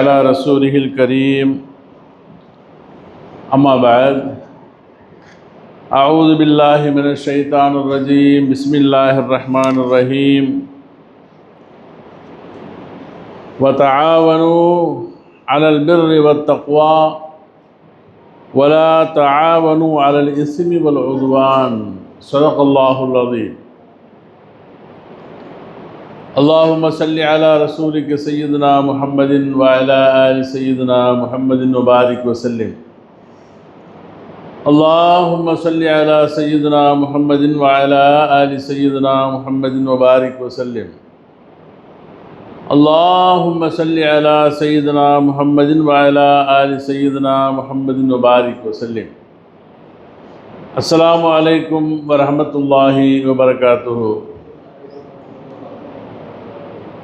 على رسوله الكريم. أما بعد أعوذ بالله من الشيطان الرجيم. بسم الله الرحمن الرحيم. وتعاونوا على البر والتقوى ولا تعاونوا على الإثم والعدوان. صدق الله العظيم. اللهم صل على رسولك سيدنا محمد وعلى آل سيدنا محمد وبارك وسلم. اللهم صل على سيدنا محمد وعلى آل سيدنا محمد وبارك وسلم. اللهم صل على سيدنا محمد وعلى آل سيدنا محمد وبارك وسلم. السلام عليكم ورحمة الله وبركاته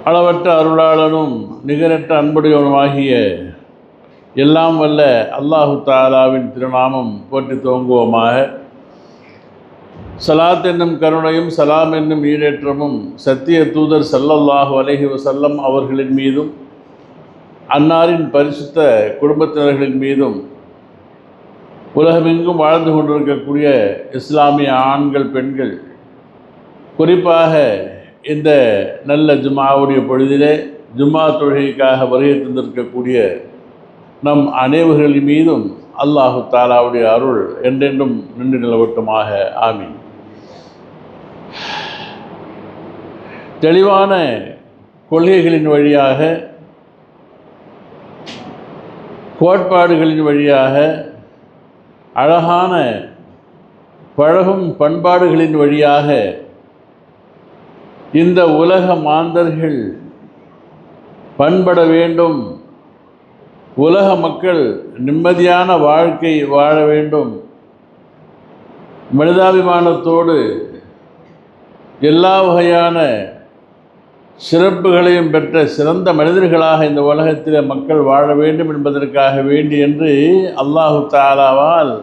அளவற்ற அருளாளனும் நிகரற்ற அன்புடையவனுமாகிய எல்லாம் வல்ல அல்லாஹு தாலாவின் திருநாமம் போற்றி துவங்குவோமாக. சலாத் என்னும் கருணையும் சலாம் என்னும் ஈடேற்றமும் சத்திய தூதர் சல்லல்லாஹு அலஹி வசல்லம் அவர்களின் மீதும் அன்னாரின் பரிசுத்த குடும்பத்தினர்களின் மீதும் உலகமெங்கும் வாழ்ந்து கொண்டிருக்கக்கூடிய இஸ்லாமிய ஆண்கள் பெண்கள் குறிப்பாக இந்த நல்ல ஜுமாவுடைய பொழுதிலே ஜும்மா தொழுகைக்காக வருகை தந்திருக்கக்கூடிய நம் அனைவர்களின் மீதும் அல்லாஹு தாலாவுடைய அருள் என்றென்றும் நின்று நிலவட்டுமாக. ஆமீன். தெளிவான கொள்கைகளின் வழியாக கோட்பாடுகளின் வழியாக அழகான பழகும் பண்பாடுகளின் வழியாக இந்த உலக மாந்தர்கள் பண்பட வேண்டும். உலக மக்கள் நிம்மதியான வாழ்க்கை வாழ வேண்டும். மனிதாபிமானத்தோடு எல்லா வகையான சிறப்புகளையும் பெற்ற சிறந்த மனிதர்களாக இந்த உலகத்தில் மக்கள் வாழ வேண்டும் என்பதற்காக வேண்டி என்று அல்லாஹு தாலாவால்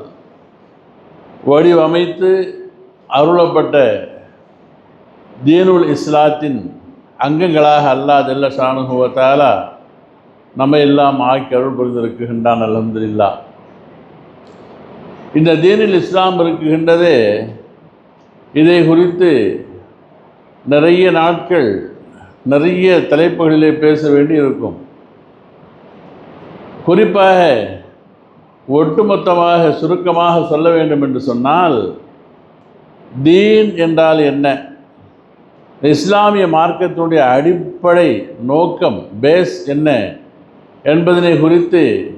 வடிவமைத்து அருளப்பட்ட தீனுல் இஸ்லாத்தின் அங்கங்களாக அல்லா ஜல்ல ஷானுகுவத்தாலா நம்ம எல்லாம் ஆக்கி அருள் புரிந்திருக்குகின்றான் அலமதுல்லா இந்த தீனில் இஸ்லாம் இருக்குகின்றதே இதை குறித்து நிறைய நாட்கள் நிறைய தலைப்புகளிலே பேச வேண்டி இருக்கும் குறிப்பாக ஒட்டுமொத்தமாக சுருக்கமாக சொல்ல வேண்டும் என்று சொன்னால் தீன் என்றால் என்ன? இஸ்லாமிய மார்க்கத்தினுடைய அடிப்படை நோக்கம் பேஸ் என்ன என்பதனை குறித்து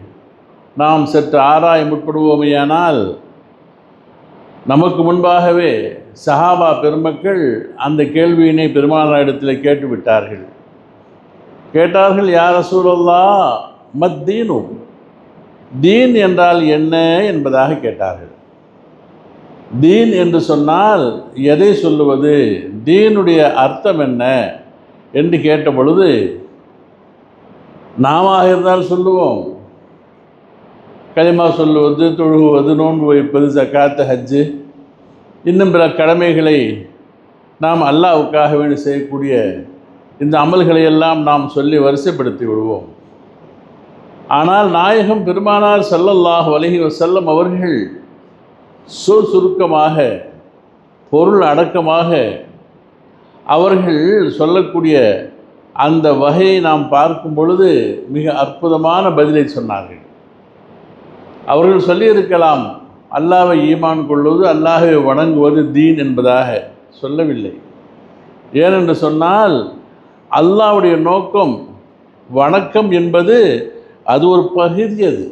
நாம் சற்று ஆராய முற்படுவோமையானால் நமக்கு முன்பாகவே சஹாபா பெருமக்கள் அந்த கேள்வியினை பெருமானாரிடத்தில் இடத்தில் கேட்டுவிட்டார்கள். கேட்டார்கள் யார் சூழல்லா மத்தீனும் தீன் என்றால் என்ன? என்பதாக கேட்டார்கள். தீன் என்று சொன்னால் எதை சொல்லுவது? தீனுடைய அர்த்தம் என்ன? என்று கேட்ட பொழுது நாம இருந்தால் சொல்லுவோம். களிமா சொல்லுவது தொழுகுவது நோன்பு வைப்பது ஜக்காத்து ஹஜ்ஜு இன்னும் பிற கடமைகளை நாம் அல்லாவுக்காக வேண்டி செய்யக்கூடிய இந்த அமல்களை எல்லாம் நாம் சொல்லி வரிசைப்படுத்தி விடுவோம். ஆனால் நாயகம் பெருமானார் செல்லல்லாஹ் வலகி செல்லும் அவர்கள் சொல் சுருக்கமாக பொருள் அடக்கமாக அவர்கள் சொல்லக்கூடிய அந்த வகையை நாம் பார்க்கும் பொழுது மிக அற்புதமான பதிலை சொன்னார்கள். அவர்கள் சொல்லியிருக்கலாம் அல்லாவை ஈமான் கொள்வது அல்லாஹை வணங்குவது தீன் என்பதாக சொல்லவில்லை. ஏனென்று சொன்னால் அல்லாவுடைய நோக்கம் வணக்கம் என்பது அது ஒரு பகுதி அது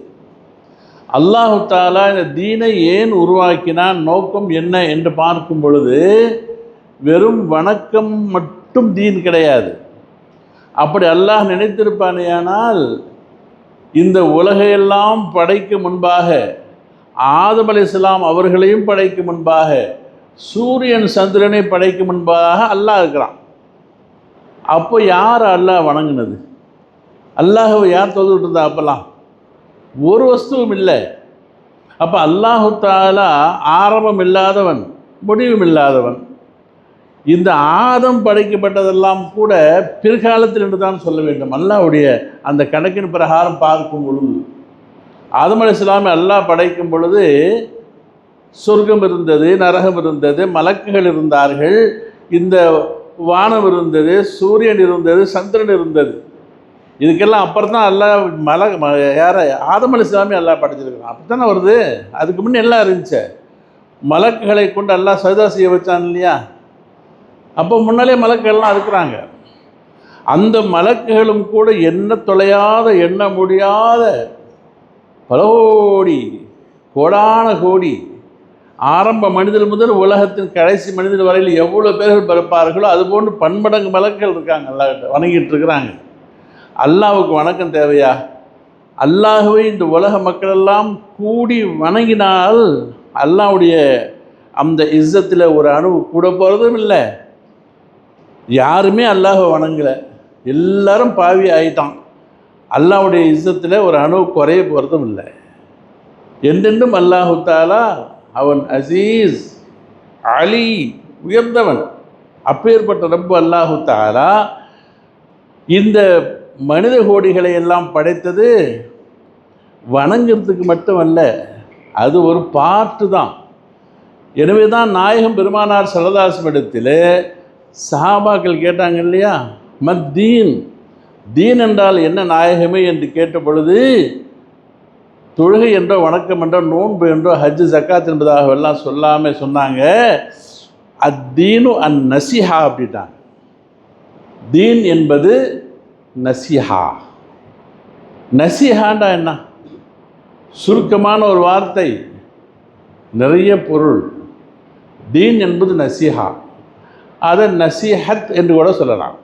அல்லாஹு தாலா இந்த தீனை ஏன் உருவாக்கினான்? நோக்கம் என்ன என்று பார்க்கும் பொழுது வெறும் வணக்கம் மட்டும் தீன் கிடையாது. அப்படி அல்லாஹ் நினைத்திருப்பானேயானால் இந்த உலகையெல்லாம் படைக்க முன்பாக ஆதம் அலி இஸ்லாம் அவர்களையும் படைக்க முன்பாக சூரியன் சந்திரனை படைக்க முன்பாக அல்லாஹ் இருக்கிறான். அப்போ யார் அல்லாஹ் வணங்கினது? அல்லாஹவை யார் தொழுதுட்டு இருந்தா அப்போல்லாம்? ஒரு வஸ்துவும் இல்லை. அப்போ அல்லாஹு தாலா ஆரம்பம் இல்லாதவன் முடிவும் இல்லாதவன் இந்த ஆதம் படைக்கப்பட்டதெல்லாம் கூட பிற்காலத்தில் என்று தான் சொல்ல வேண்டும். அல்லாஹ்வுடைய அந்த கணக்கின் பிரகாரம் பார்க்கும் பொழுது ஆதம் அலைஹிஸ்ஸலாமை அல்லாஹ் படைக்கும் பொழுது சொர்க்கம் இருந்தது நரகம் இருந்தது மலக்குகள் இருந்தார்கள் இந்த வானம் இருந்தது சூரியன் இருந்தது சந்திரன் இருந்தது. இதுக்கெல்லாம் அப்புறம் தான் எல்லா மல ம- யார ஆதமலை அலைஹிஸ்ஸலாமே எல்லாம் படைச்சிருக்கிறான். அப்படி தானே வருது? அதுக்கு முன்னே எல்லாம் இருந்துச்சு. மலக்குகளை கொண்டு எல்லாம் சஜதா செய்ய வச்சான் இல்லையா? அப்போ முன்னாலே மலக்குகள்லாம் இருக்கிறாங்க அந்த மலக்குகளும் கூட எண்ண தொலையாத எண்ண முடியாத பல கோடி கோடான கோடி ஆரம்ப மனிதர் முதல் உலகத்தின் கடைசி மனிதர் வரையில் எவ்வளோ பேர்கள் பிறப்பார்களோ அதுபோன்று பன்மடங்கு மலக்குகள் இருக்காங்க. எல்லா வணங்கிட்டு இருக்கிறாங்க. அல்லாவுக்கு வணக்கம் தேவையா? அல்லாகவே இந்த உலக மக்களெல்லாம் கூடி வணங்கினால் அல்லாஹ்வுடைய அந்த இஸ்ஸத்தில் ஒரு அணு கூட போகிறதும் இல்லை. யாருமே அல்லாஹை வணங்கலை. எல்லாரும் பாவி ஆயிட்டான். அல்லாவுடைய இஸ்ஸத்தில் ஒரு அணு குறைய போகிறதும் இல்லை. என்றென்றும் அல்லாஹு தாலா அவன் அசீஸ் அலி உயர்ந்தவன். அப்பேற்பட்ட ரப்பு அல்லாஹு தாலா இந்த மனித கோடிகளை எல்லாம் படைத்தது வணங்கிறதுக்கு மட்டுமல்ல அது ஒரு பாட்டு தான். எனவே தான் நாயகம் பெருமானார் சரதாசம் இடத்தில் சஹாபாக்கள் கேட்டாங்க இல்லையா மத்தீன் தீன் என்றால் என்ன நாயகமே? என்று கேட்ட பொழுது தொழுகை என்றோ வணக்கம் என்றோ நோன்பு என்றோ ஹஜ் ஜக்காத் என்பதாக எல்லாம் சொல்லாமல் சொன்னாங்க அத்தீனு அந் நசிஹா அப்படிட்டாங்க. தீன் என்பது நசிஹா. நசிஹாண்டா என்ன? சுருக்கமான ஒரு வார்த்தை. நிறைய பொருள். தீன் என்பது நசிஹா. அதை நசிஹத் என்று கூட சொல்லலாம்.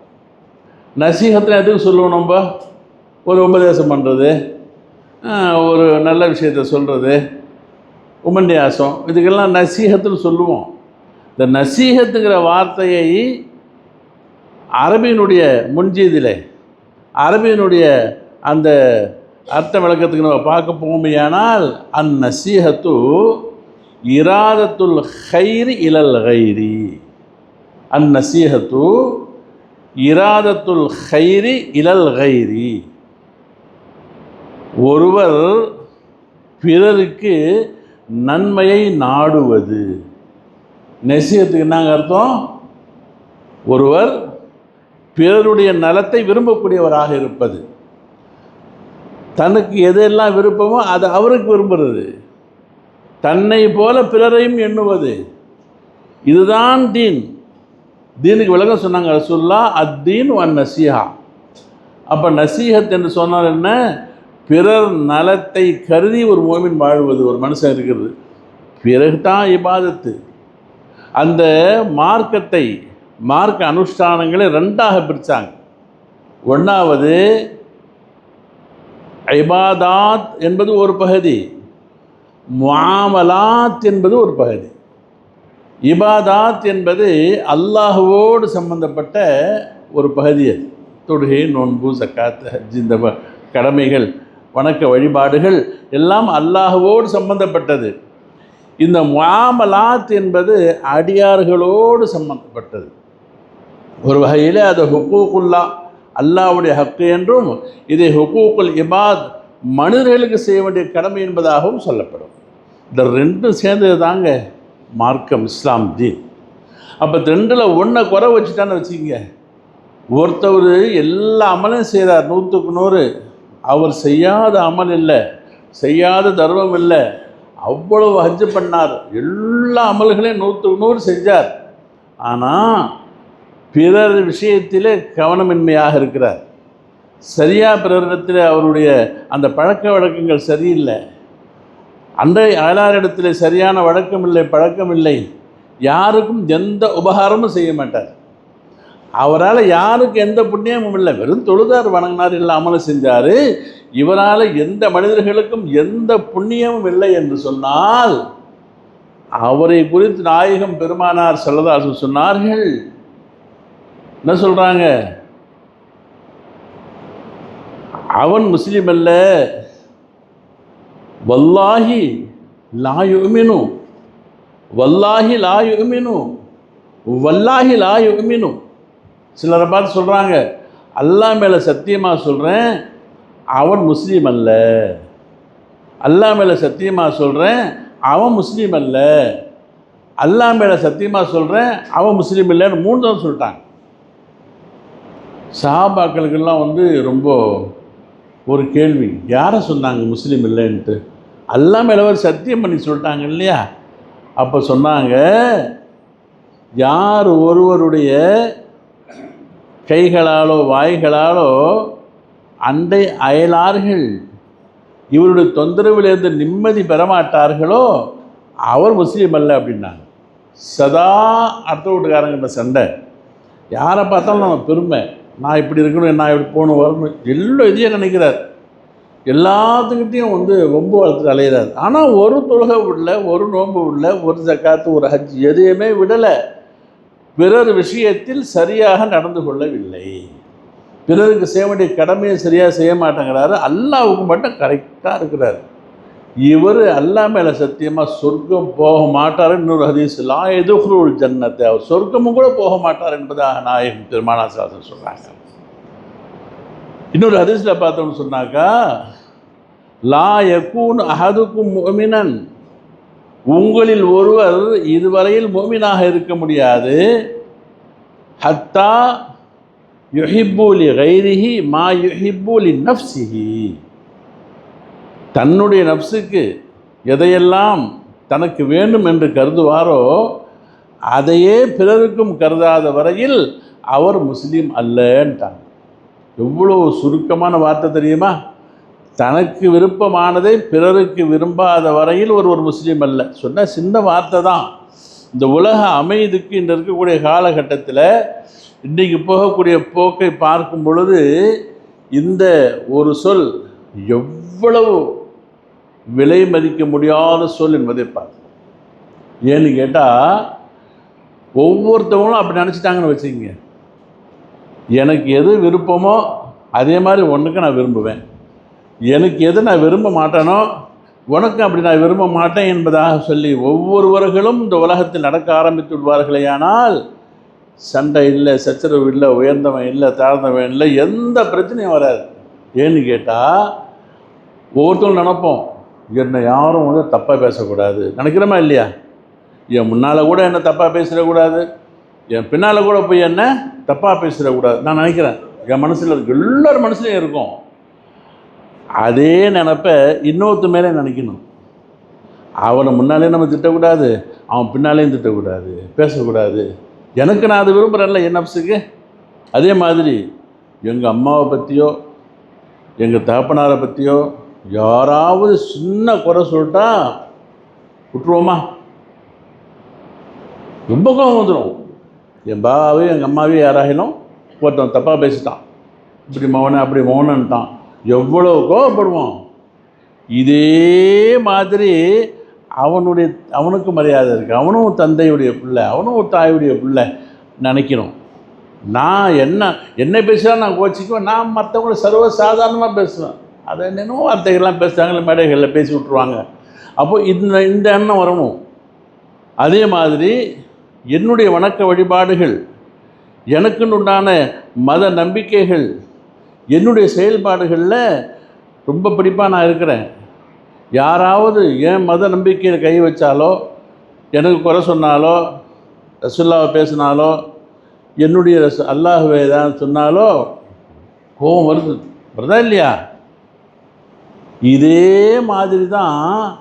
நசிஹத்தில் எதுக்கு சொல்லுவோம் நம்ம? ஒரு உபதேசம் பண்ணுறது ஒரு நல்ல விஷயத்தை சொல்கிறது உபன்யாசம். இதுக்கெல்லாம் நசீகத்துன்னு சொல்லுவோம். இந்த நசீகத்துங்கிற வார்த்தையை அரபியினுடைய முன்ஜீதியில் அரபியினுடைய அந்த அர்த்த விளக்கத்துக்கு நம்ம பார்க்க போகுமையானால் அந் நசீகத்து இராதத்துல் ஹைரி இலல் கைரி. அந் நசீகத்து இராதத்துல் ஹைரி இலல் கைரி. ஒருவர் பிறருக்கு நன்மையை நாடுவது. நெசியத்துக்கு என்னங்க அர்த்தம்? ஒருவர் பிறருடைய நலத்தை விரும்பக்கூடியவராக இருப்பது. தனக்கு எதெல்லாம் விருப்பமோ அது அவருக்கு விரும்புகிறது தன்னை போல பிறரையும் எண்ணுவது. இதுதான் தீன். தீனுக்கு விளக்கம் சொன்னாங்க ரசுல்லா அத்தீன் ஒன் நசீஹா. அப்போ நசீஹத் என்று சொன்னால் என்ன? பிறர் நலத்தை கருதி ஒரு மோமின் வாழ்வது ஒரு மனுஷன் இருக்கிறது. பிறகு தான் இபாதத்து. அந்த மார்க்கத்தை மார்க்க அனுஷ்டானங்களை ரெண்டாக பிரித்தாங்க ஒன்றாவது ஐபாதாத் என்பது ஒரு பகுதி மாமலாத் என்பது ஒரு பகுதி. இபாதாத் என்பது அல்லாஹுவோடு சம்பந்தப்பட்ட ஒரு பகுதி அது. தொடுகை நோன்பு சக்காத் ஹஜ் இந்த கடமைகள் வணக்க வழிபாடுகள் எல்லாம் அல்லாஹுவோடு சம்பந்தப்பட்டது. இந்த மாமலாத் என்பது அடியார்களோடு சம்பந்தப்பட்டது. ஒரு வகையில் அது ஹுக்கூக்குல்லா அல்லாவுடைய ஹக்கு என்றும் இதை ஹுக்கூக்குல் இபாத் மனிதர்களுக்கு செய்ய வேண்டிய கடமை என்பதாகவும் சொல்லப்படும். இந்த ரெண்டும் சேர்ந்தது தாங்க மார்க்கம் இஸ்லாம் தீன். அப்போ ரெண்டில் ஒன்றை குறை வச்சுட்டான்னு வச்சுக்கோங்க. ஒருத்தவர் எல்லா அமலும் செய்கிறார் நூற்றுக்கு நூறு. அவர் செய்யாத அமல் இல்லை செய்யாத தர்மம் இல்லை. அவ்வளவு ஹஜ்ஜு பண்ணார். எல்லா அமல்களையும் நூற்றுக்கு நூறு செஞ்சார். ஆனால் பிறர் விஷயத்திலே கவனமின்மையாக இருக்கிறார். சரியாக பிறரிடத்தில் அவருடைய அந்த பழக்க வழக்கங்கள் சரியில்லை. அன்றைய அயலாரிடத்தில் சரியான வழக்கம் இல்லை பழக்கம் இல்லை யாருக்கும் எந்த உபகாரமும் செய்ய மாட்டார். அவரால் யாருக்கு எந்த புண்ணியமும் இல்லை. வெறும் தொழுதார் வணங்கினார் இல்லாமலும் செஞ்சார். இவரால் எந்த மனிதர்களுக்கும் எந்த புண்ணியமும் இல்லை என்று சொன்னால் அவரை குறித்து நாயகம் பெருமானார் செல்லதாசன் சொன்னார்கள். என்ன சொல்கிறாங்க அவன் முஸ்லீம் அல்ல. வல்லாஹி லா வல்லாஹி லாயுமினும் வல்லாஹி லாயுமினும் சிலரை பார்த்து சொல்கிறாங்க அல்லா மேலே சத்தியமாக சொல்கிறேன் அவன் முஸ்லீம் அல்ல. அல்லாஹ் மேலே சத்தியமாக சொல்கிறேன் அவன் முஸ்லீம் அல்ல. அல்லா மேலே சத்தியமாக சொல்கிறேன் அவன் முஸ்லீம் இல்லைன்னு மூணு தான் சொல்லிட்டாங்க. சஹாபாக்களுக்கெல்லாம் வந்து ரொம்ப ஒரு கேள்வி. யாரை சொன்னாங்க முஸ்லீம் இல்லைன்ட்டு? அல்லாஹ் மேலே சத்தியம் பண்ணி சொல்லிட்டாங்க இல்லையா? அப்போ சொன்னாங்க யார் ஒருவருடைய கைகளாலோ வாய்களாலோ அண்டை அயலார்கள் இவருடைய தொந்தரவிலிருந்து நிம்மதி பெறமாட்டார்களோ அவர் முஸ்லீம் அல்ல அப்படின்னாங்க. சதா அடுத்த வீட்டுக்காரங்கிட்ட சண்டை. யாரை பார்த்தாலும் நம்ம பெருமை. நான் இப்படி இருக்கணும் நான் இப்படி போகணும் வரணும். எல்லா இதையும் நினைக்கிறார். எல்லாத்துக்கிட்டையும் வந்து ரொம்ப வளர்த்துட்டு அலையிறார். ஆனால் ஒரு தொழுகை விடல ஒரு நோன்பு விடல ஒரு ஜக்காத்து ஒரு ஹஜ் எதையுமே விடலை. பிறர் விஷயத்தில் சரியாக நடந்து கொள்ளவில்லை. பிறருக்கு செய்ய வேண்டிய கடமையை சரியாக செய்ய மாட்டேங்கிறாரு. அல்லாவுக்கு மட்டும் கரெக்டாக இருக்கிறார். இவர் அல்லா மேலே சத்தியமாக சொர்க்கம் போக மாட்டார் இன்னொரு ஹதீஸ். லா எதுகுருள் ஜன்னத்தை. அவர் சொர்க்கமும் கூட போக மாட்டார் என்பதாக நாயகம் திருமானாசாசன் சொல்கிறாங்க இன்னொரு ஹதீஸில் பார்த்தோம்னு சொன்னாக்கா லா யக்கூன் அஹதுக்கும் மோமினன். உங்களில் ஒருவர் இதுவரையில் மோமினாக இருக்க முடியாது. ஹத்தா யுஹிப்பூலி கைரிஹி மா யுஹிப்பூலி நஃப்சிஹி. தன்னுடைய நப்சுக்கு எதையெல்லாம் தனக்கு வேண்டும் என்று கருதுவாரோ அதையே பிறருக்கும் கருதாத வரையில் அவர் முஸ்லீம் அல்லன்ட்டாங்க எவ்வளோ சுருக்கமான வார்த்தை தெரியுமா? தனக்கு விருப்பமானதை பிறருக்கு விரும்பாத வரையில் ஒரு ஒரு முஸ்லீம் அல்ல. சொன்ன சின்ன வார்த்தை தான். இந்த உலக அமைதிக்கு இன்று இருக்கக்கூடிய காலகட்டத்தில் இன்றைக்கு போகக்கூடிய போக்கை பார்க்கும் பொழுது இந்த ஒரு சொல் எவ்வளவு விலை மதிக்க முடியாத சொல் என்பதை பார்த்து ஏன்னு கேட்டால் ஒவ்வொருத்தவங்களும் அப்படி நினச்சிட்டாங்கன்னு வச்சுக்கோங்க. எனக்கு எது விருப்பமோ அதே மாதிரி ஒன்றுக்கு நான் விரும்புவேன். எனக்கு எது நான் விரும்ப மாட்டேனோ உனக்கு அப்படி நான் விரும்ப மாட்டேன் என்பதாக சொல்லி ஒவ்வொருவர்களும் இந்த உலகத்தில் நடக்க ஆரம்பித்து விடுவார்களேயானால் சண்டை இல்லை சச்சரவு இல்லை உயர்ந்தவன் இல்லை தாழ்ந்தவன் இல்லை எந்த பிரச்சனையும் வராது. ஏன்னு கேட்டால் ஒவ்வொருத்தரும் நினப்போம் என்னை யாரும் வந்து தப்பாக பேசக்கூடாது. நினைக்கிறோமா இல்லையா? என் முன்னால் கூட என்ன தப்பாக பேசிடக்கூடாது? என் பின்னால் கூட போய் என்ன தப்பாக பேசிடக்கூடாது. நான் நினைக்கிறேன். என் மனசில் இருக்கு. எல்லார் மனசுலையும் இருக்கும். அதே நினப்ப இன்னொருத்த மேலே நினைக்கணும். அவனை முன்னாலே நம்ம திட்டக்கூடாது. அவன் பின்னாலேயும் திட்டக்கூடாது. பேசக்கூடாது. எனக்கு நான் அது விரும்புகிறேன்ல என் நப்சுக்கு அதே மாதிரி எங்கள் அம்மாவை பற்றியோ எங்கள் தகப்பனாரை பற்றியோ யாராவது சின்ன குறை சொல்லிட்டா விட்டுருவோமா? ரொம்ப கோபம் வந்துடும் என் பாவையும் எங்கள் அம்மாவையும் யாராகிலும் ஒருத்தன் தப்பாக பேசிட்டான். இப்படி மௌன அப்படி மௌனன்ட்டான் எவ்வளோ கோவப்படுவோம் இதே மாதிரி அவனுடைய அவனுக்கு மரியாதை இருக்குது அவனும் தந்தையுடைய பிள்ளை அவனும் ஒரு தாயுடைய பிள்ளை நினைக்கணும். நான் என்ன என்ன பேசினா நான் கோச்சிக்குவேன். நான் மற்றவங்கள சர்வ சாதாரணமாக பேசுவேன். அதை என்னென்ன வார்த்தைகள்லாம் பேசுகிறாங்க மேடைகளில் பேசி விட்ருவாங்க அப்போ இந்த இந்த எண்ணம் வரணும். அதே மாதிரி என்னுடைய வணக்க வழிபாடுகள் எனக்குன்னு உண்டான மத நம்பிக்கைகள் என்னுடைய செயல்பாடுகளில் ரொம்ப பிடிப்பாக நான் இருக்கிறேன். யாராவது என் மத நம்பிக்கையில் கை வச்சாலோ எனக்கு குறை சொன்னாலோ ரசுல்லாவை பேசினாலோ என்னுடைய ரசு அல்லாஹுவை தான் சொன்னாலோ கோபம் வருது. வருதா இல்லையா? இதே மாதிரி தான்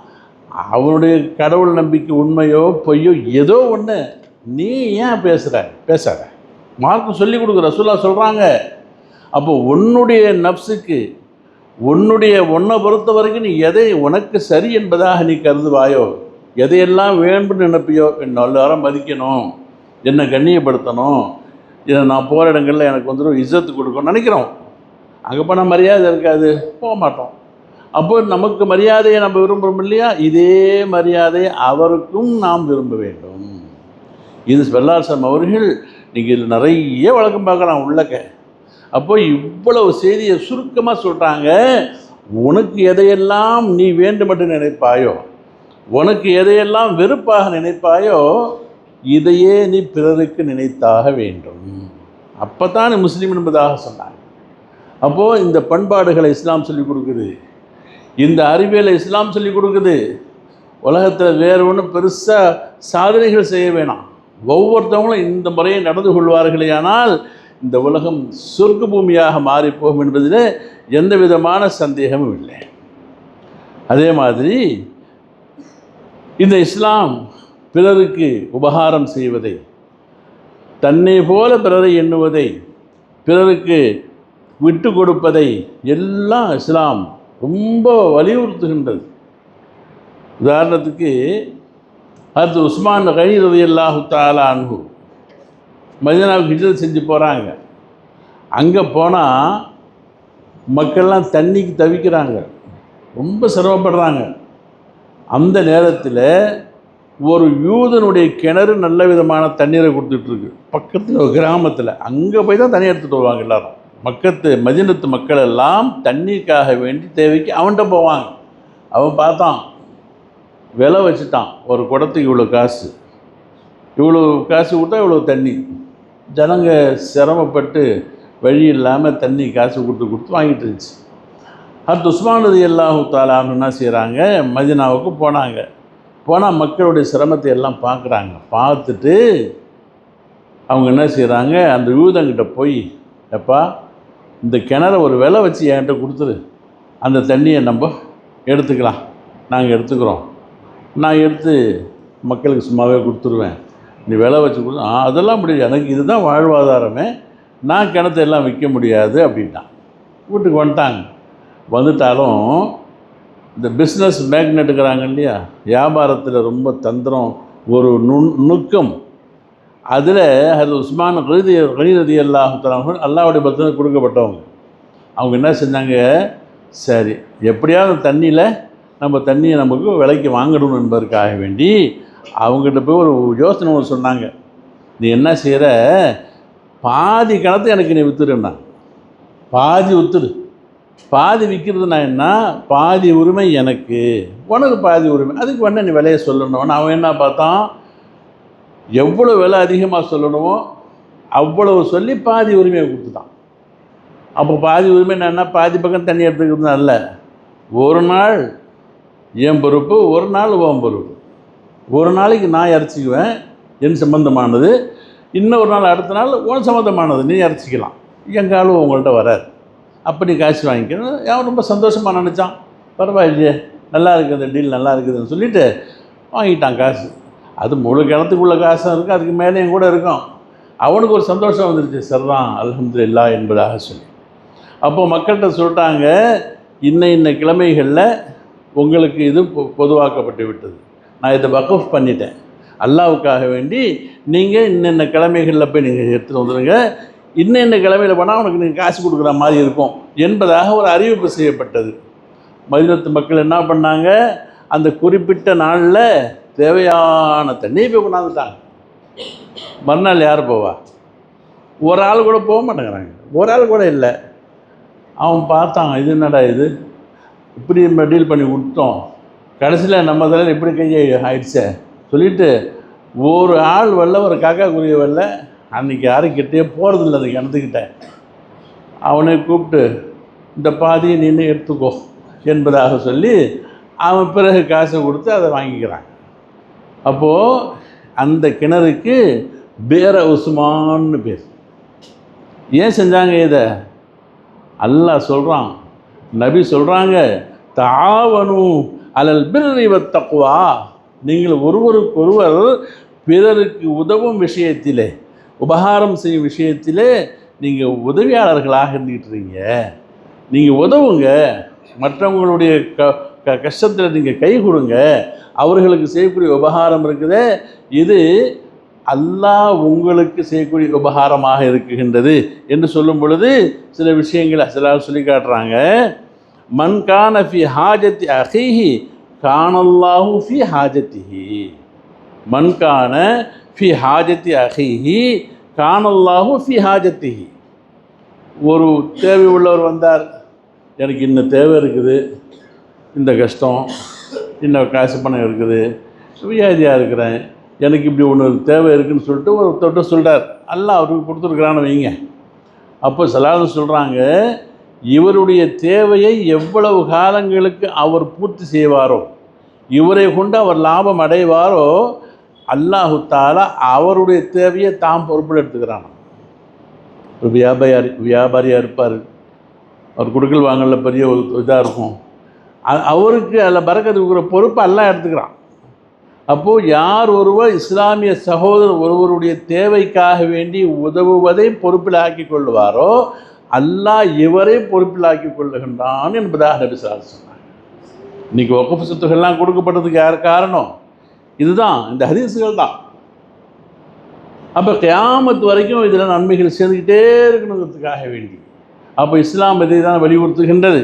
அவருடைய கடவுள் நம்பிக்கை உண்மையோ பொய்யோ ஏதோ ஒன்று நீ ஏன் பேசுகிற பேசாத. மார்க்கு சொல்லி கொடுக்குற சொல்லா சொல்கிறாங்க அப்போ உன்னுடைய நப்ஸுக்கு உன்னுடைய உன்னை பொறுத்த வரைக்கும் நீ எதை உனக்கு சரி என்பதாக நீ கருதுவாயோ? எதையெல்லாம் வேண்டும் நினைப்பியோ? என் எல்லாரும் மதிக்கணும். என்னை கண்ணியப்படுத்தணும். இதை நான் போகிற இடங்களில் எனக்கு வந்துடும் இஜத்து கொடுக்கணும்னு நினைக்கிறோம். அங்கே போனால் மரியாதை இருக்காது. போக மாட்டோம். அப்போ நமக்கு மரியாதையை நம்ம விரும்புகிறோம் இல்லையா? இதே மரியாதையை அவருக்கும் நாம் விரும்ப வேண்டும். இது வெள்ளாசம் அவர்கள் நீங்கள் இதில் நிறைய வழக்கம் பார்க்கலாம் உள்ளக்க. அப்போ இவ்வளவு செய்தியை சுருக்கமாக சொல்கிறாங்க உனக்கு எதையெல்லாம் நீ வேண்டும் என்று நினைப்பாயோ உனக்கு எதையெல்லாம் வெறுப்பாக நினைப்பாயோ இதையே நீ பிறருக்கு நினைத்தாக வேண்டும். அப்போ தான் முஸ்லீம் என்பதாக சொன்னாங்க. அப்போது இந்த பண்பாடுகளை இஸ்லாம் சொல்லிக் கொடுக்குது. இந்த அறிவியலை இஸ்லாம் சொல்லிக் கொடுக்குது. உலகத்தில் வேறு ஒன்றும் பெருசாக சாதனைகள் செய்ய வேணாம். ஒவ்வொருத்தவங்களும் இந்த முறையை நடந்து கொள்வார்களே ஆனால் இந்த உலகம் சொர்க்க பூமியாக மாறிப்போகும் என்பதில் எந்த விதமான சந்தேகமும் இல்லை. அதே மாதிரி இந்த இஸ்லாம் பிறருக்கு உபகாரம் செய்வதை தன்னை போல பிறரை எண்ணுவதை பிறருக்கு விட்டு கொடுப்பதை எல்லாம் இஸ்லாம் ரொம்ப வலியுறுத்துகின்றது. உதாரணத்துக்கு அடுத்து உஸ்மான் கனி ரதி அல்லாஹு தாலா அன்பு மதினாவுக்கு ஹிஜ்ரத் செஞ்சு போகிறாங்க அங்கே போனால் மக்கள்லாம் தண்ணிக்கு தவிக்கிறாங்க. ரொம்ப சிரமப்படுறாங்க. அந்த நேரத்தில் ஒரு யூதனுடைய கிணறு நல்ல விதமான தண்ணீரை கொடுத்துட்ருக்கு பக்கத்தில் ஒரு கிராமத்தில். அங்கே போய் தான் தண்ணி எடுத்துகிட்டு வருவாங்க எல்லாரும். மக்கத்து மதினத்து மக்கள் எல்லாம் தண்ணிக்காக வேண்டி தேவைக்கு அவன்கிட்ட போவாங்க. அவன் பார்த்தான் விலை வச்சுட்டான் ஒரு குடத்துக்கு இவ்வளோ காசு. இவ்வளோ காசு கொடுத்தா இவ்வளோ தண்ணி. ஜனங்க சிரமப்பட்டு வழி இல்லாமல் தண்ணி காசு கொடுத்து கொடுத்து வாங்கிட்டு இருந்துச்சு. அடுத்து உஸ்மானது எல்லாஹு தாலான்னு என்ன செய்கிறாங்க மதினாவுக்கு போனாங்க. போனால் மக்களுடைய சிரமத்தை எல்லாம் பார்க்குறாங்க. பார்த்துட்டு அவங்க என்ன செய்கிறாங்க அந்த யூதங்கிட்ட போய் எப்பா இந்த கிணற ஒரு விலை வச்சு என்கிட்ட கொடுத்துரு. அந்த தண்ணியை நம்ம எடுத்துக்கலாம். நாங்கள் எடுத்துக்கிறோம். நான் எடுத்து மக்களுக்கு சும்மாவே கொடுத்துருவேன். நீ விலை வச்சு கொடு. ஆ அதெல்லாம் முடியாது. எனக்கு இதுதான் வாழ்வாதாரமே. நான் கிணத்தை எல்லாம் விற்க முடியாது அப்படின்ட்டான் வீட்டுக்கு வந்துட்டாங்க. வந்துட்டாலும் இந்த பிஸ்னஸ் மேக்னெட்டுக்கிறாங்க இல்லையா? வியாபாரத்தில் ரொம்ப தந்திரம் ஒரு நுண் நுட்கம் அதில் அது உஸ்மான் கழுதி கணிரதி அல்லாஹ் அல்லாவுடைய பக்தனை கொடுக்கப்பட்டவங்க. அவங்க என்ன செஞ்சாங்க? சரி எப்படியாவது தண்ணியில் நம்ம தண்ணியை நமக்கு விலைக்கு வாங்கணும் என்பதற்காக வேண்டி அவங்ககிட்ட போய் ஒரு யோசனை ஒன்று சொன்னாங்க. நீ என்ன செய்கிற பாதி கணத்தை எனக்கு நீ விற்றுடுண்ணா பாதி உத்துரு பாதி விற்கிறதுனா என்ன? பாதி உரிமை எனக்கு. உனக்கு பாதி உரிமை. அதுக்கு வேணா நீ விலையை சொல்லணும் அவன் என்ன பார்த்தான்? எவ்வளோ விலை அதிகமாக சொல்லணுமோ அவ்வளவு சொல்லி பாதி உரிமையை கொடுத்துட்டான். அப்போ பாதி உரிமை என்னன்னா பாதி பக்கம் தண்ணி எடுத்துக்கிறது அல்ல. ஒரு நாள் என் பொறுப்பு ஒரு நாள் ஓம் பொறுப்பு. ஒரு நாளைக்கு நான் இறச்சிக்குவேன் என் சம்பந்தமானது. இன்னொரு நாள் அடுத்த நாள் உன் சம்மந்தமானது நீ இறச்சிக்கலாம். எங்காலும் உங்கள்கிட்ட வராது அப்படி காசு வாங்கிக்கணும். அவன் ரொம்ப சந்தோஷமாக நினச்சான். பரவாயில்லையே நல்லா இருக்குது இந்த டீல் நல்லா இருக்குதுன்னு சொல்லிட்டு வாங்கிட்டான் காசு. அது முழு கிணத்துக்குள்ள காசும் இருக்குது அதுக்கு மேலேயும் கூட இருக்கும். அவனுக்கு ஒரு சந்தோஷம் வந்துருச்சு. சரிதான் அல்ஹம்துலில்லா என்பதாக சொல்லி. அப்போ மக்கள்கிட்ட சொல்லிட்டாங்க இன்ன இன்ன கிழமைகளில் உங்களுக்கு இது பொ- பொதுவாக்கப்பட்டு விட்டது. நான் இதை வக்கஃப் பண்ணிட்டேன். அல்லாவுக்காக வேண்டி நீங்கள் இன்னென்ன கிழமைகளில் போய் நீங்கள் எடுத்துகிட்டு வந்துடுங்க இன்னென்ன கிழமையில் போனால் உனக்கு நீங்கள் காசு கொடுக்குற மாதிரி இருக்கும் என்பதாக ஒரு அறிவிப்பு செய்யப்பட்டது. மதினத்து மக்கள் என்ன பண்ணாங்க? அந்த குறிப்பிட்ட நாளில் தேவையான தண்ணியை போய் கொண்டாந்துட்டாங்க. மறுநாள் யார் போவா? ஒரு ஆள் கூட போக மாட்டேங்கிறாங்க. ஒரு ஆள் கூட இல்லை. அவன் பார்த்தான் இது என்னடா இது? இப்படி நம்ம டீல் பண்ணி விட்டோம் கடைசியில் நம்ம தலையில் இப்படி கையை ஆயிடுச்சே. சொல்லிட்டு ஒரு ஆள் வரல ஒரு காக்கா குருவி வரல. அன்றைக்கி யாரும் கிட்டே போகிறதில்ல அந்த கிணத்துக்கிட்ட. அவனை கூப்பிட்டு இந்த பாதியை நின்று எடுத்துக்கோ என்பதாக சொல்லி அவன் பிறகு காசை கொடுத்து அதை வாங்கிக்கிறான். அப்போது அந்த கிணறுக்கு பேர உஸ்மான்னு பேர். ஏன் செஞ்சாங்க இதை? அல்லாஹ் சொல்கிறான் நபி சொல்கிறாங்க தாவனு அலல் பிர்ரி வத்தக்குவா நீங்கள் ஒருவருக்கொருவர் பிறருக்கு உதவும் விஷயத்திலே உபகாரம் செய்யும் விஷயத்திலே நீங்கள் உதவியாளர்களாக இருந்துக்கிட்டுறீங்க நீங்கள் உதவுங்க. மற்றவங்களுடைய க க கஷ்டத்தில் நீங்கள் கை கொடுங்க. அவர்களுக்கு செய்யக்கூடிய உபகாரம் இருக்குது. இது அல்லாஹ் உங்களுக்கு செய்யக்கூடிய உபகாரமாக இருக்குகின்றது என்று சொல்லும் பொழுது சில விஷயங்களை அசலால் சொல்லி காட்டுறாங்க. மண் கான ஃபி ஹாஜத்தி அஹிஹி கானல்லாஹு ஃபி ஹாஜத்திஹி. மண் கான ஃபி ஹாஜத்தி அஹிஹி கானல்லாஹு ஃபி ஹாஜத்திஹி. ஒரு தேவை உள்ளவர் வந்தார். எனக்கு இன்னும் தேவை இருக்குது. இந்த கஷ்டம் இன்னும் காசு பணம் இருக்குது வியாதியாக இருக்கிறேன் எனக்கு இப்படி ஒன்று தேவை இருக்குன்னு சொல்லிட்டு ஒரு சொல்கிறார் எல்லாம் அவருக்கு கொடுத்துருக்குறான்னு வைங்க. அப்போ சலாது சொல்கிறாங்க இவருடைய தேவையை எவ்வளவு காலங்களுக்கு அவர் பூர்த்தி செய்வாரோ இவரை கொண்டு அவர் லாபம் அடைவாரோ அல்லாஹு தாலா அவருடைய தேவையை தாம் பொறுப்பில் எடுத்துக்கிறான். ஒரு வியாபாரி வியாபாரியாக இருப்பார். அவர் கொடுக்கல் வாங்கல பெரிய ஒரு இதாக இருக்கும். அவருக்கு அதில் பறக்கத்து கொடுக்குற பொறுப்பை எல்லாம் எடுத்துக்கிறான். அப்போது யார் ஒருவர் இஸ்லாமிய சகோதரர் ஒருவருடைய தேவைக்காக வேண்டி உதவுவதை பொறுப்பில் ஆக்கி கொள்வாரோ அல்லாஹ் இவரை பொறுப்பில் ஆக்கி கொள்ளுகின்றான் என்பதாக நபி ஸல்லல்லாஹு அலைஹி சொன்னாங்க இன்னைக்கு ஒக்கப்பு சொத்துக்கள்லாம் கொடுக்கப்பட்டதுக்கு யார் காரணம்? இதுதான் இந்த ஹதீஸுகள் தான். அப்போ கியாமத்து வரைக்கும் இதில் நன்மைகள் சேர்ந்துக்கிட்டே இருக்கணுங்கிறதுக்காக வேண்டி. அப்போ இஸ்லாம் இதை தான் வலியுறுத்துகின்றது.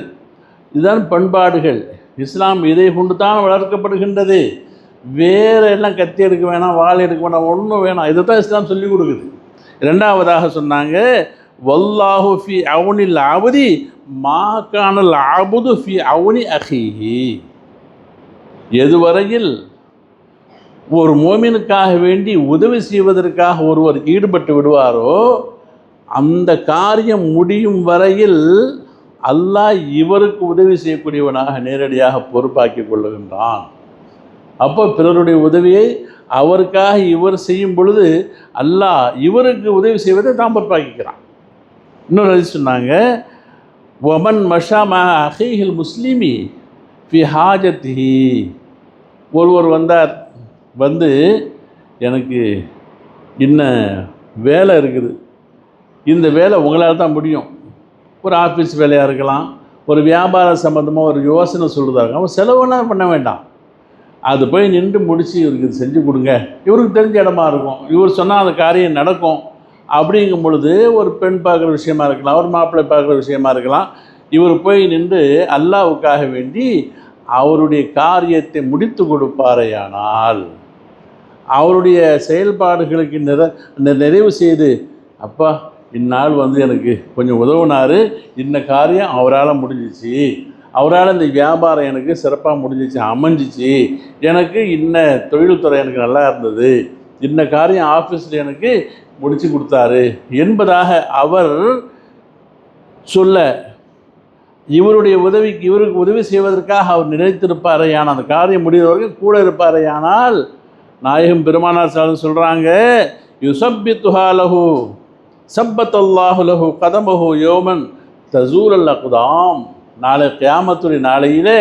இதுதான் பண்பாடுகள். இஸ்லாம் இதை கொண்டு தான் வளர்க்கப்படுகின்றது. வேறு எல்லாம் கத்தி எடுக்க வேணாம் வாள் எடுக்க வேணாம் ஒன்றும் வேணாம். இதை தான் இஸ்லாம் சொல்லிக் கொடுக்குது. ரெண்டாவதாக சொன்னாங்க வல்லாஹு ஃபி அவனில் ஆபதி மா கானல் ஆபுது ஃபி அவனி அஹீஹி. எதுவரையில் ஒரு மோமினுக்காக வேண்டி உதவி செய்வதற்காக ஒருவர் ஈடுபட்டு விடுவாரோ அந்த காரியம் முடியும் வரையில் அல்லாஹ் இவருக்கு உதவி செய்யக்கூடியவனாக நேரடியாக பொறுப்பாக்கி கொள்ளுகின்றான். அப்போ பிறருடைய உதவியை அவருக்காக இவர் செய்யும் பொழுது அல்லாஹ் இவருக்கு உதவி செய்வதை தான் பொறுப்பாக்கிக்கிறான். இன்னொரு சொன்னாங்க ஒமன் மஷா மா அஹீஹில் முஸ்லிமி ஃபி ஒருவர் வந்தார் வந்து எனக்கு இன்ன வேலை இருக்குது. இந்த வேலை உங்களால் தான் முடியும். ஒரு ஆஃபீஸ் வேலையாக இருக்கலாம் ஒரு வியாபார சம்மந்தமாக ஒரு யோசனை சொல்கிறதா இருக்கும் அவன் செலவெல்லாம் பண்ண வேண்டாம். அது போய் நின்று முடித்து இவருக்கு இது செஞ்சு கொடுங்க. இவருக்கு தெரிஞ்ச இடமா இருக்கும். இவர் சொன்னால் அந்த காரியம் நடக்கும். அப்படிங்கும் பொழுது ஒரு பெண் பார்க்குற விஷயமா இருக்கலாம் ஒரு மாப்பிள்ளை பார்க்குற விஷயமா இருக்கலாம். இவர் போய் நின்று அல்லாவுக்காக வேண்டி அவருடைய காரியத்தை முடித்து கொடுப்பாரையானால் அவருடைய செயல்பாடுகளுக்கு நிற நிறைவு செய்து அப்பா இந்நாள் வந்து எனக்கு கொஞ்சம் உதவுனார். இன்ன காரியம் அவரால் முடிஞ்சிச்சு. அவரால் இந்த வியாபாரம் எனக்கு சிறப்பாக முடிஞ்சிச்சு அமைஞ்சிச்சு. எனக்கு இன்ன தொழில்துறை எனக்கு நல்லா இருந்தது. இன்ன காரியம் ஆஃபீஸில் எனக்கு முடித்து கொடுத்தாரு என்பதாக அவர் சொல்ல இவருடைய உதவிக்கு இவருக்கு உதவி செய்வதற்காக அவர் நினைத்திருப்பாரையானால் அந்த காரியம் முடிகிற வரைக்கும் கூட இருப்பாரையானால் நாயகம் பெருமானார் சாலம் சொல்கிறாங்க யுசப்பி துஹாலஹு சப்பத்தல்லாஹு கதமஹு யோமன் தசூரல் அகுதாம். நாளை கியாமத்துடைய நாளையிலே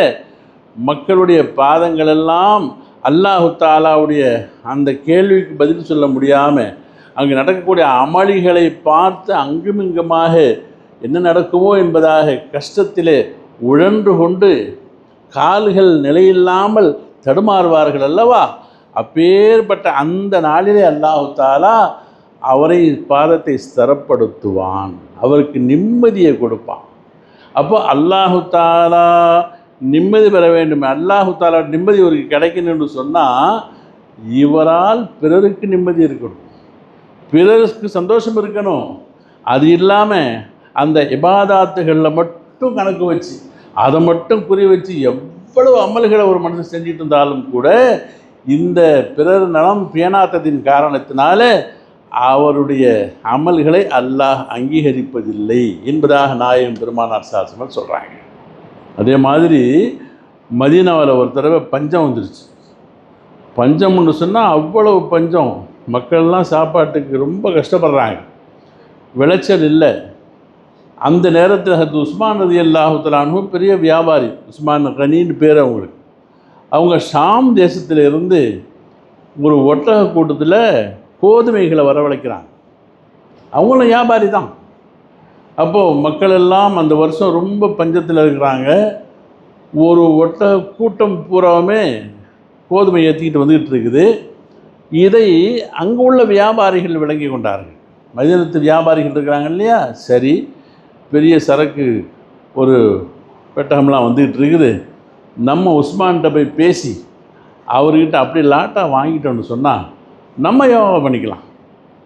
மக்களுடைய பாதங்கள் எல்லாம் அல்லாஹு தாலாவுடைய அந்த கேள்விக்கு பதில் சொல்ல முடியாமல் அங்கு நடக்கக்கூடிய அமளிகளை பார்த்து அங்குமிங்குமாக என்ன நடக்குமோ என்பதாக கஷ்டத்திலே உழன்று கொண்டு கால்கள் நிலையில்லாமல் தடுமாறுவார்கள் அல்லவா? அப்பேற்பட்ட அந்த நாளிலே அல்லாஹு தாலா அவரை பாதத்தை ஸ்தரப்படுத்துவான். அவருக்கு நிம்மதியை கொடுப்பான். அப்போ அல்லாஹு தாலா நிம்மதி பெற வேண்டும். அல்லாஹு தாலா நிம்மதி இவருக்கு கிடைக்கணும் என்று சொன்னால் இவரால் பிறருக்கு நிம்மதி இருக்கணும். பிறருக்கு சந்தோஷம் இருக்கணும். அது இல்லாமல் அந்த இபாதாத்துகளில் மட்டும் கணக்கு வச்சு அதை மட்டும் குறி வச்சு எவ்வளவு அமல்களை ஒரு மனுஷன் செஞ்சுட்டு இருந்தாலும் கூட இந்த பிறர் நலம் பேணாத்ததின் காரணத்தினால அவருடைய அமல்களை அல்லாஹ் அங்கீகரிப்பதில்லை என்பதாக நாயகம் பெருமானார் சாசனம் சொல்கிறாங்க அதே மாதிரி மதீனாவில் ஒரு தடவை பஞ்சம் வந்துருச்சு. பஞ்சம்னு சொன்னால் அவ்வளவு பஞ்சம். மக்கள்லாம் சாப்பாட்டுக்கு ரொம்ப கஷ்டப்படுறாங்க. விளைச்சல் இல்லை. அந்த நேரத்தில் ஹத் உஸ்மான் நதி அல்லாஹுத்தலானும் பெரிய வியாபாரி உஸ்மான் கனின்னு பேர் அவங்களுக்கு. அவங்க ஷாம் தேசத்தில் இருந்து ஒரு ஒட்டக கூட்டத்தில் கோதுமைகளை வரவழைக்கிறாங்க. அவங்களும் வியாபாரி தான். அப்போது மக்கள் எல்லாம் அந்த வருஷம் ரொம்ப பஞ்சத்தில் இருக்கிறாங்க. ஒரு ஒட்ட கூட்டம் பூராவுமே கோதுமை ஏற்றிக்கிட்டு வந்துக்கிட்டு இருக்குது. இதை அங்கே உள்ள வியாபாரிகள் விளங்கி கொண்டார்கள். மதினத்து வியாபாரிகள் இருக்கிறாங்க இல்லையா? சரி பெரிய சரக்கு ஒரு பெட்டகம்லாம் வந்துக்கிட்டு இருக்குது. நம்ம உஸ்மான்கிட்ட போய் பேசி அவர்கிட்ட அப்படி லாட்டாக வாங்கிட்டோன்னு சொன்னால் நம்ம யோகா பண்ணிக்கலாம்.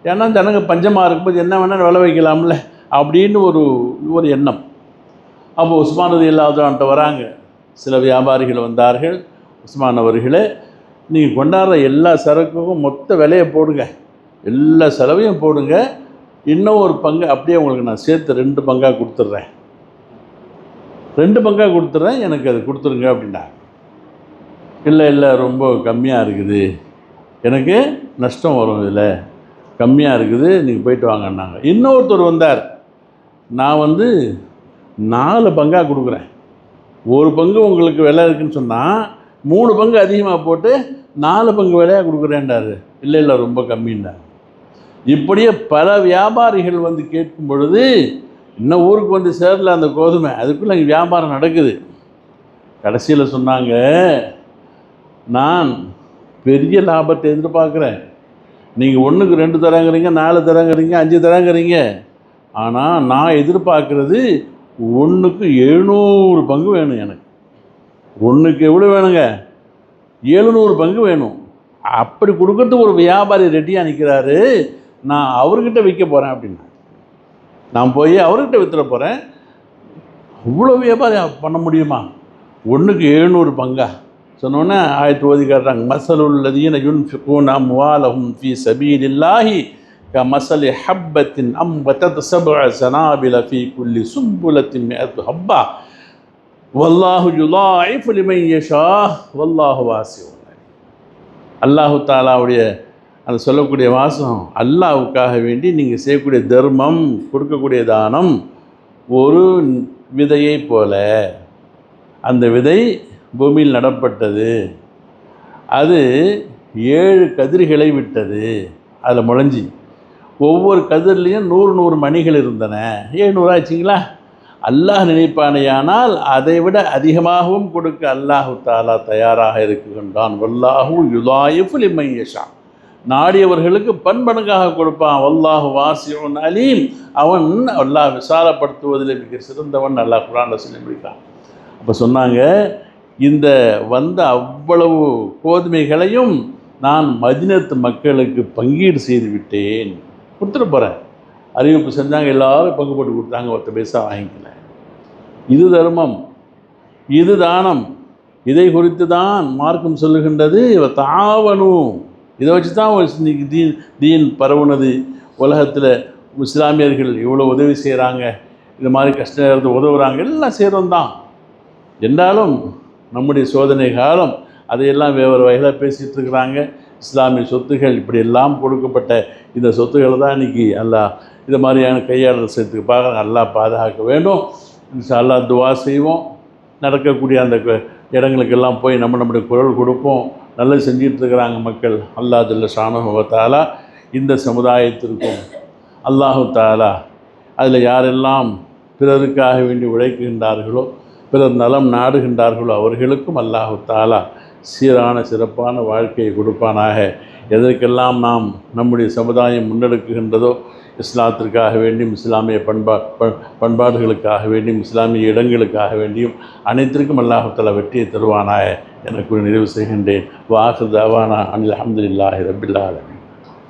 ஏன்னா ஜனங்க பஞ்சமாக இருக்கும்போது என்ன வேணால் விளை வைக்கலாம்ல அப்படின்னு ஒரு ஒரு எண்ணம். அப்போ உஸ்மானது இல்லாதவன்ட்ட வராங்க. சில வியாபாரிகள் வந்தார்கள். உஸ்மான் அவர்களே நீங்கள் கொண்டாடுற எல்லா சரக்குக்கும் மொத்த விலையை போடுங்க. எல்லா செலவையும் போடுங்க. இன்னும் ஒரு பங்கு அப்படியே உங்களுக்கு நான் சேர்த்து ரெண்டு பங்காக கொடுத்துட்றேன். ரெண்டு பங்காக கொடுத்துட்றேன் எனக்கு அது கொடுத்துருங்க அப்படின்னா. இல்லை இல்லை ரொம்ப கம்மியாக இருக்குது. எனக்கு நஷ்டம் வரும் இதில். கம்மியாக இருக்குது நீங்கள் போயிட்டு வாங்கன்னாங்க. இன்னொருத்தர் வந்தார். நான் வந்து நாலு பங்காக கொடுக்குறேன். ஒரு பங்கு உங்களுக்கு விலை இருக்குன்னு சொன்னால் மூணு பங்கு அதிகமாக போட்டு நாலு பங்கு விலையாக கொடுக்குறேன்டாரு. இல்லை இல்லை ரொம்ப கம்மின்னார் இப்படியே பல வியாபாரிகள் வந்து கேட்கும் பொழுது இன்னும் ஊருக்கு வந்து சேரல அந்த கோதுமை? அதுக்குள்ளே இங்கே வியாபாரம் நடக்குது. கடைசியில் சொன்னாங்க நான் பெரிய லாபத்தை எதிர்பார்க்குறேன். நீங்கள் ஒன்றுக்கு ரெண்டு தராங்கிறீங்க நாலு தரங்கிறீங்க அஞ்சு தராங்கிறீங்க. ஆனால் நான் எதிர்பார்க்குறது ஒன்றுக்கு எழுநூறு பங்கு வேணும் எனக்கு. ஒன்றுக்கு எவ்வளோ வேணுங்க? எழுநூறு பங்கு வேணும். அப்படி கொடுக்கறதுக்கு ஒரு வியாபாரி ரெடியாக நிற்கிறாரு நான் அவர்கிட்ட விற்க போகிறேன் அப்படின்னா. நான் போய் அவர்கிட்ட விற்றுற போகிறேன் அவ்வளோ வியாபாரம் பண்ண முடியுமா? ஒன்றுக்கு எழுநூறு பங்கா? சொன்னோன்னே ஆயத்து ஓதி காட்டுறாங்க மசலுள்ளதீன யுன்ஃபிகூன் அம்வாலஹும் ஃபீ சபீலில்லாஹி க மசல் ஹப்பத்தின் அம்பத்தத் சப சனாபில ஃபீ குல்லி சும்புலத்தின் மேத்து ஹப்பா. வல்லாஹு யுலாயிஃபு லிமன் யஷா வல்லாஹு வாசி அல்லாஹு தாலாவுடைய அந்த சொல்லக்கூடிய வாசம் அல்லாவுக்காக வேண்டி நீங்கள் செய்யக்கூடிய தர்மம் கொடுக்கக்கூடிய தானம் ஒரு விதையை போல. அந்த விதை பூமியில் நடப்பட்டது. அது ஏழு கதிர்களை விட்டது. அதில் முளைஞ்சி. ஒவ்வொரு கதிர்லேயும் நூறு நூறு மணிகள் இருந்தன. ஏழ்நூறு ஆச்சுங்களா அல்லாஹ் நினைப்பானேயானால் அதை விட அதிகமாகவும் கொடுக்க அல்லாஹு தாலா தயாராக இருக்கின்றான். வல்லாஹூ யுலாயிஃபு லிமையஷா நாடியவர்களுக்கு பன்மடங்காக கொடுப்பான். வல்லாஹு வாசியவன் அலீம். அவன் அல்லாஹ் விசாலப்படுத்துவதில் மிக சிறந்தவன். அல்லாஹ் குரான் சொல்லி முடிக்கிறான் அப்போ சொன்னாங்க இந்த வந்த அவ்வளவு கோதுமைகளையும் நான் மதினத்து மக்களுக்கு பங்கீடு செய்து விட்டேன். கொடுத்துட்டு போகிறேன் அறிவிப்பு செஞ்சாங்க எல்லாரும் பங்கு போட்டு கொடுத்தாங்க ஒருத்த பைசா வாங்கிக்கல. இது தர்மம். இது தானம். இதை குறித்து தான் மார்க்கம் சொல்லுகின்றது. தாவனும் இதை வச்சு தான் ஒரு இன்னைக்கு தீன் தீன் பரவுனது. உலகத்தில் இஸ்லாமியர்கள் இவ்வளோ உதவி செய்கிறாங்க இது மாதிரி கஷ்ட நேரத்தில் உதவுறாங்க. எல்லாம் செய்கிறோம் தான் என்றாலும் நம்முடைய சோதனை காலம் அதையெல்லாம் வேறு வகையில் பேசிகிட்டு இருக்கிறாங்க. இஸ்லாமிய சொத்துகள் இப்படி எல்லாம் கொடுக்கப்பட்ட இந்த சொத்துக்களை தான் இன்றைக்கி அல்லா இது மாதிரியான கையாளர் செய்யறதுக்கு பார்க்க நல்லா பாதுகாக்க வேண்டும். இன்ஷா அல்லாஹ் துவா செய்வோம். நடக்கக்கூடிய அந்த இடங்களுக்கெல்லாம் போய் நம்ம நம்முடைய குரல் கொடுப்போம். நல்லா செஞ்சிட்டு இருக்கிறாங்க மக்கள். அல்லாஹ் ஜல்ல ஷானுபவத்தாலா இந்த சமுதாயத்திற்கும் அல்லாஹு தாலா அதில் யாரெல்லாம் பிறருக்காக வேண்டி உழைக்கின்றார்களோ பிறர் நலம் நாடுகின்றார்களோ அவர்களுக்கும் அல்லாஹு தாலா சீரான சிறப்பான வாழ்க்கையை கொடுப்பானாக. எதற்கெல்லாம் நாம் நம்முடைய சமுதாயம் முன்னெடுக்குகின்றதோ இஸ்லாத்திற்காக வேண்டியும் இஸ்லாமிய பண்பா பண்பாடுகளுக்காக வேண்டியும் இஸ்லாமிய இடங்களுக்காக வேண்டியும் அனைத்திற்கும் அல்லாஹு வெற்றியை தருவானாக எனக்கு நிறைவு செய்கின்றேன். வாசு தவானா அனில் அஹமதுல்லாஹி ரபில்லாலமீன்